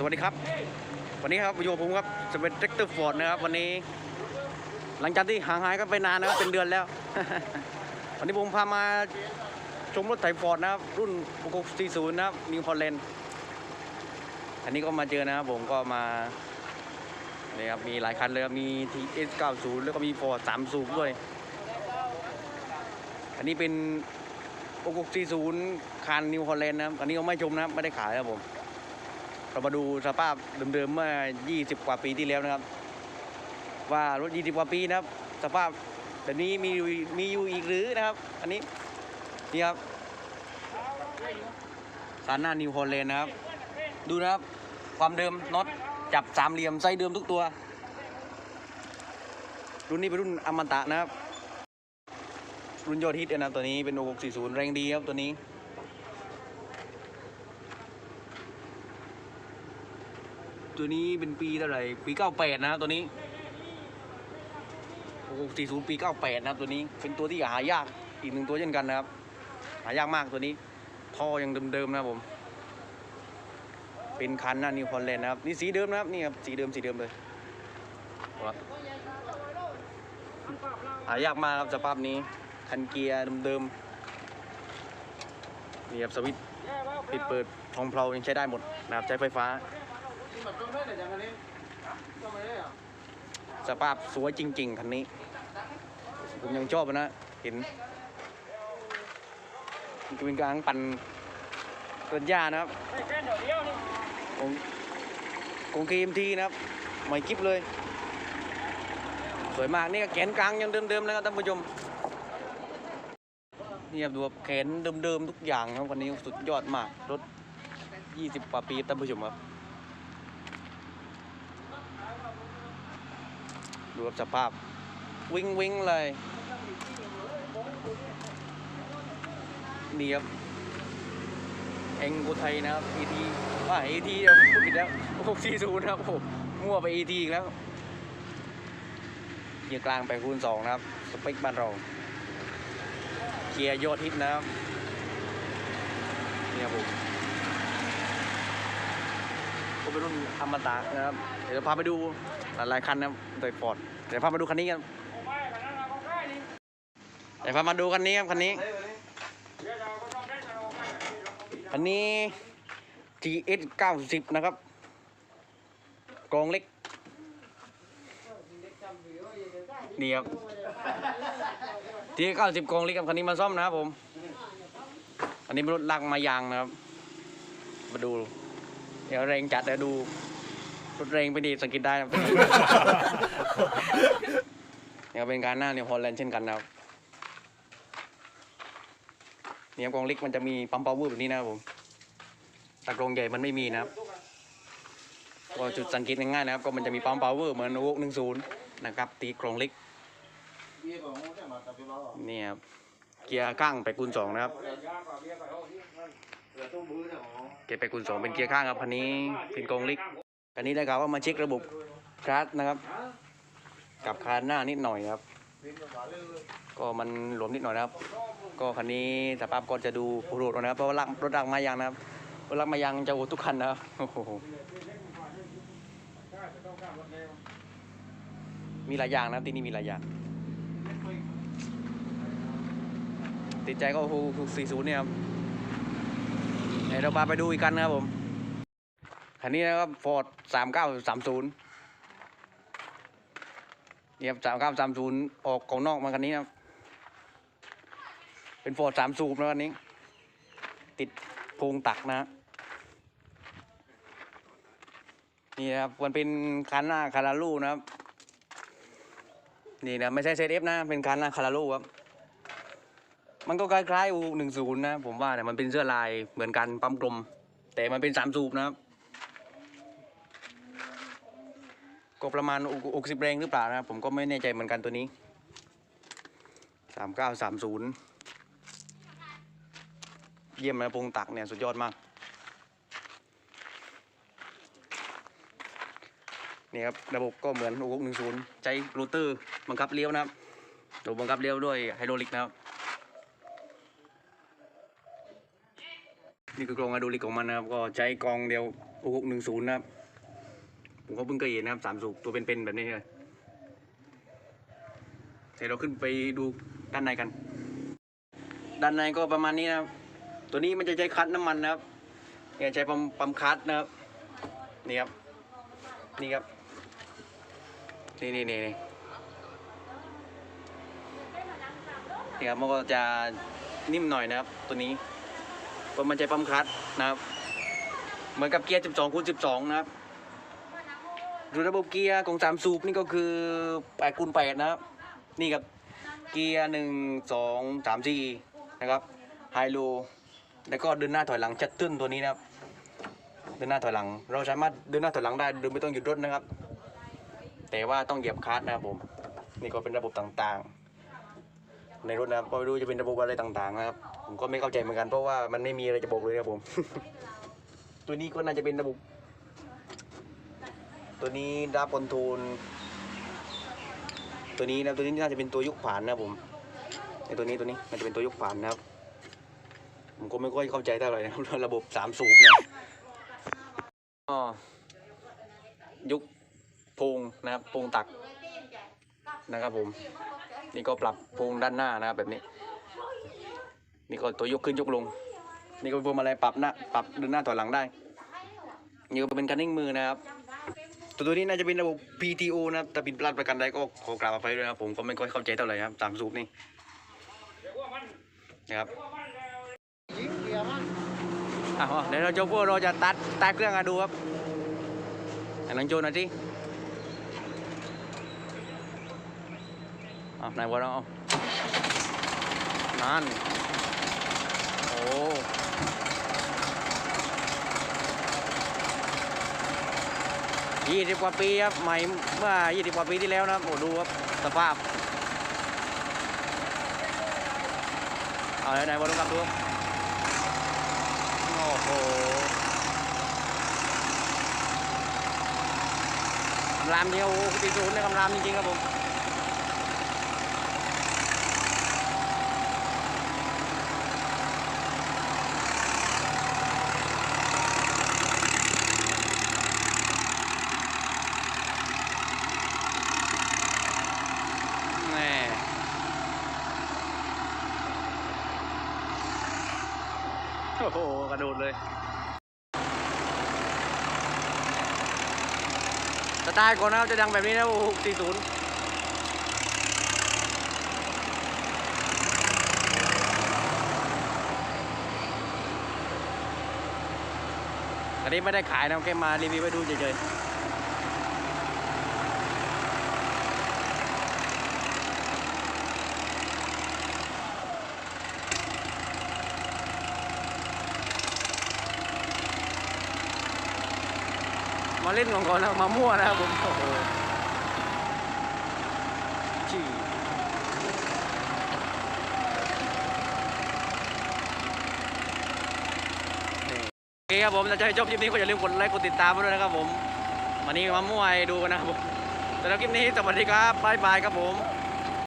สวัสดีครับ วันนี้ครับอยู่ผมครับสเป็นเทคเตอร์ฟอร์ดนะครับ วันนี้ หลังจากที่ห่างหายกันไปนานนะครับเป็นเดือนแล้ว วันนี้ผมพามาชมรถไถฟอร์ดนะครับ รุ่น640นะครับนิวพอลเลนอันนี้ก็มาเจอนะครับผมก็มาเนี่ยครับมีหลายคันเลยมี TS 90 แล้วก็มี Ford 3สูบด้วย อันนี้เป็น640คันนิวฮอลแลนนะครับ อันนี้ก็ไม่ชมนะครับไม่ได้ขายครับผม เรามาดูสภาพเดิมๆเมื่อ 20 กว่าปีที่แล้วนะครับ ว่ารถ 20 กว่าปีนะครับ สภาพแบบนี้มีมีอยู่อีกหรือนะครับ อันนี้นี่ครับคานหน้านิวฮอลแลนด์นะครับ ดูนะครับ ความเดิมน็อตจับสามเหลี่ยมไส้เดิมทุกตัว รุ่นนี้เป็นรุ่นอมตะนะครับ รุ่นยอดฮิตเลยนะตัวนี้เป็น O640 แรงดีครับตัวนี้ ตัวนี้เป็นปีเท่าไหร่ ปี 98 นะครับตัวนี้ O640 ปี 98 นะครับตัวนี้ เป็นตัวที่หายากอีกหนึ่งตัวเช่นกันนะครับ หายากมากตัวนี้ ท่อยังเดิมๆนะครับผม เป็นคันน้านิวฮอลแลนด์นะครับ นี่สีเดิมนะครับ นี่ครับ สีเดิม สีเดิมเลยหายากมากครับสภาพนี้ คันเกียร์เดิมๆ นี่ครับสวิตช์ปิดเปิดทองเพลายังใช้ได้หมดนะครับ ใช้ไฟฟ้า สภาพสวยจริงๆคันนี้ ผมยังชอบนะ เห็นมันเป็นกลางปั่นต้นหญ้านะครับของของเคมทีนะครับใหม่กิฟเลย สวยมากนี่ก็แขนกลางยังเดิมๆนะครับท่านผู้ชมนี่ครับดูครับแขนเดิมๆทุกอย่างครับวันนี้สุดยอดมากรถ 20กว่าปีท่านผู้ชมครับ ดูสภาพวิ่งวิ่งเลย นี่ครับ เองกูไทยนะครับ ET ว่า ET เดี๋ยวพูดผิดแล้ว640นะครับผมมั่วไป ET อีกแล้วเกียร์กลางไปคูณ2นะครับ สเปคบ้านเราเกียร์ยอดฮิตนะครับนี่ครับผมก็เป็นรุ่นอมตะนะครับ เดี๋ยวพาไปดู หลายๆคันนะโดยฟอร์ดเดี๋ยวพามาดูคันนี้กันเดี๋ยวพามาดูคันนี้ครับคันนี้ คันนี้ GS 90 นะครับกองเล็กนี่ครับ GS 90กองเล็กครับคันนี้มาซ่อมนะครับผม อันนี้เป็นรถลากมายางนะครับ มาดู เดี๋ยวแรงจัดเดี๋ยวดู รถแรงไปดีสังเกตได้นะครับ เนี่ยเป็นการหน้าเนี่ยฮอลแลนด์เช่นกันนะครับเนี่ยกรองเล็กมันจะมีปั๊มพาวเวอร์แบบนี้นะครับผมแต่กรองใหญ่มันไม่มีนะครับก็จุดสังเกตง่ายๆนะครับ ก็มันจะมีปั๊มพาวเวอร์เหมือนโวกหนึ่งศูนย์นะครับตีกรองเล็กเนี่ยครับเกียร์ข้างไปคูณสองนะครับ เกียร์ไปคูณสองเป็นเกียร์ข้างครับคันนี้เป็นกรองเล็ก คันนี้ได้ข่าวว่ามาเช็คระบบคลัตช์นะครับ กับคานหน้านิดหน่อยครับ ก็มันหลวมนิดหน่อยนะครับ ก็คันนี้สภาพก็จะดูโหดนะครับเพราะว่าลากรถลากมายางนะครับรถลากมายางจะโหดทุกคันนะครับโอ้โหมีหลายอย่างนะครับที่นี่มีหลายอย่างติดใจก็คือ40เนี่ยครับเดี๋ยวเราพาไปดูอีกกันนะครับผม คันนี้นะครับ Ford 3930เนี่ยครับ3930ออกของนอกมาคันนี้นะเป็น Ford 3สูบนะคันนี้ ติดโพรงตักนะนี่นะครับมันเป็นคันหน้าคาราลูนะครับ นี่นะไม่ใช่เซตเอฟนะ เป็นคันหน้าคาราลูครับ มันก็คล้ายๆอูหนึ่งศูนย์นะ ผมว่าเนี่ยมันเป็นเสื้อลายเหมือนกันปั๊มกลม แต่มันเป็นสามสูบนะครับ ก็ประมาณอกสิบแรงหรือเปล่านะครับผมก็ไม่แน่ใจเหมือนกันตัวนี้สามเก้าสามศูนย์เยี่ยมนะพงตักเนี่ยสุดยอดมาก นี่ครับระบบก็เหมือนอุกหนึ่งศูนย์ใช้โรเตอร์บังคับเลี้ยวนะครับระบบบังคับเลี้ยวด้วยไฮดรอลิกนะครับ นี่คือกรองไฮดรอลิกของมันนะครับ ก็ใช้กรองเดียวโอ้หกหนึ่งศูนย์นะครับ ผมก็เพิ่งเคยเห็นนะครับสามสูบตัวเป็นๆแบบนี้เลยเดี๋ยวเราขึ้นไปดูด้านในกัน ด้านในก็ประมาณนี้นะครับ ตัวนี้มันจะใช้คัดน้ำมันนะครับเนี่ยใช้ปั๊มปั๊มคัดนะครับ นี่ครับ นี่ครับ นี่นี่นี่นี่นี่ครับมันก็จะนิ่มหน่อยนะครับ ตัวนี้เพราะมันใช้ปั๊มคัดนะครับ เหมือนกับเกียร์ 12คูณ12 นะครับ ดูระบบเกียร์ของสามสูบนี่ก็คือ8คูณ8นะครับ นี่ครับเกียร์1 2 3 4นะครับไฮโลแล้วก็เดินหน้าถอยหลังจัดตื้นตัวนี้นะครับ เดินหน้าถอยหลัง เราสามารถเดินหน้าถอยหลังได้โดยไม่ต้องหยุดรถนะครับ แต่ว่าต้องเหยียบคลัตช์นะครับผมนี่ก็เป็นระบบต่างๆ ในรถนะครับก็ไม่รู้จะเป็นระบบอะไรต่างๆนะครับ ผมก็ไม่เข้าใจเหมือนกันเพราะว่ามันไม่มีอะไรจะบอกเลยครับผม ตัวนี้ก็น่าจะเป็นระบบ ตัวนี้ดับคอนโทรลตัวนี้นะตัวนี้น่าจะเป็นตัวยกผ่านนะผมไอตัวนี้ตัวนี้น่าจะเป็นตัวยกผ่านนะครับผมก็ไม่ค่อยเข้าใจเท่าไหร่นะครับระบบสามสูบเนี่ยยุคพงนะครับพงตักนะครับผม นี่ก็ปรับพงด้านหน้านะครับแบบนี้ นี่ก็ตัวยกขึ้นยกลง นี่ก็เป็นพวงมาลัยปรับหน้าปรับเดินหน้าถอยหลังได้นี่ก็เป็นคันนิ่งมือนะครับ ตัวตัวนี้น่าจะเป็นระบบ PTO นะครับถ้าผิดพลาดประกันใดก็ขอกราบอภัยด้วยนะครับผมก็ไม่ค่อยเข้าใจเท่าไหร่ครับตามสูบนี่นะครับอะเดี๋ยวเราโจพวกเราจะตัดตัดเครื่องมาดูครับไหนลองโจหน่อยที่อะไหนวะเรานั่นโอ้ ยี่สิบกว่าปีครับใหม่เมื่อยี่สิบกว่าปีที่แล้วนะครับโอ้ดูครับสภาพเอาไหนๆมาดูครับดูโอ้โหคำรามจริงโอ้โหปีศูนย์ในคำรามจริงๆครับผม แม่โอ้โห กระโดดเลย สไตล์ก่อนนะครับจะดังแบบนี้นะโอ้โหสี่ศูนย์อันนี้ไม่ได้ขายนะแค่มารีวิวไปดูเฉยๆ มาเล่นของเขานแล้วมามั่วนะครับผมโอ้โหจี้นี่โอเคครับผมถ้าจะให้จบคลิปนี้ก็อย่าลืมกดไลค์กดติดตามมาด้วยนะครับผม วันนี้มามั่วให้ดูกันนะครับผมสำหรับคลิปนี้สวัสดีครับบ๊ายบายครับผม